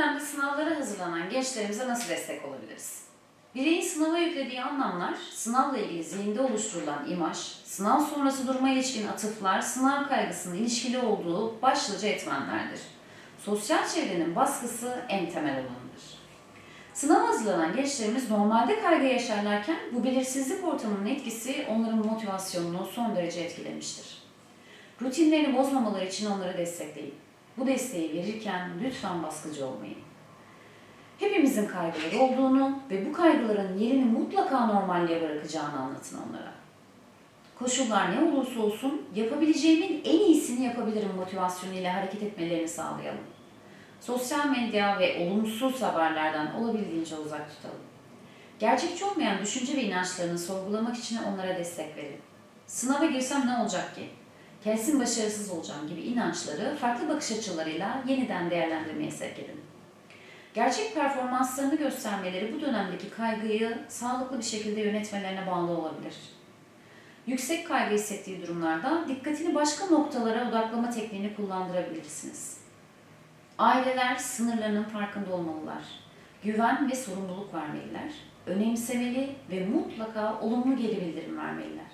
dönemde sınavlara hazırlanan gençlerimize nasıl destek olabiliriz? Bireyin sınava yüklediği anlamlar, sınavla ilgili zihinde oluşturulan imaj, sınav sonrası duruma ilişkin atıflar, sınav kaygısının ilişkili olduğu başlıca etmenlerdir. Sosyal çevrenin baskısı en temel olanıdır. Sınava hazırlanan gençlerimiz normalde kaygı yaşarlarken bu belirsizlik ortamının etkisi onların motivasyonunu son derece etkilemiştir. Rutinlerini bozmamaları için onları destekleyin. Bu desteği verirken lütfen baskıcı olmayın. Hepimizin kaygıları olduğunu ve bu kaygıların yerini mutlaka normalliğe bırakacağını anlatın onlara. Koşullar ne olursa olsun yapabileceğimin en iyisini yapabilirim motivasyonuyla hareket etmelerini sağlayalım. Sosyal medya ve olumsuz haberlerden olabildiğince uzak tutalım. Gerçekçi olmayan düşünce ve inançlarını sorgulamak için onlara destek verin. Sınava girsem ne olacak ki? Kesin başarısız olacağım gibi inançları farklı bakış açılarıyla yeniden değerlendirmeye sevk edin. Gerçek performanslarını göstermeleri bu dönemdeki kaygıyı sağlıklı bir şekilde yönetmelerine bağlı olabilir. Yüksek kaygı hissettiği durumlarda dikkatini başka noktalara odaklama tekniğini kullandırabilirsiniz. Aileler sınırlarının farkında olmalılar. Güven ve sorumluluk vermeliler. Önemsemeli ve mutlaka olumlu geri bildirim vermeliler.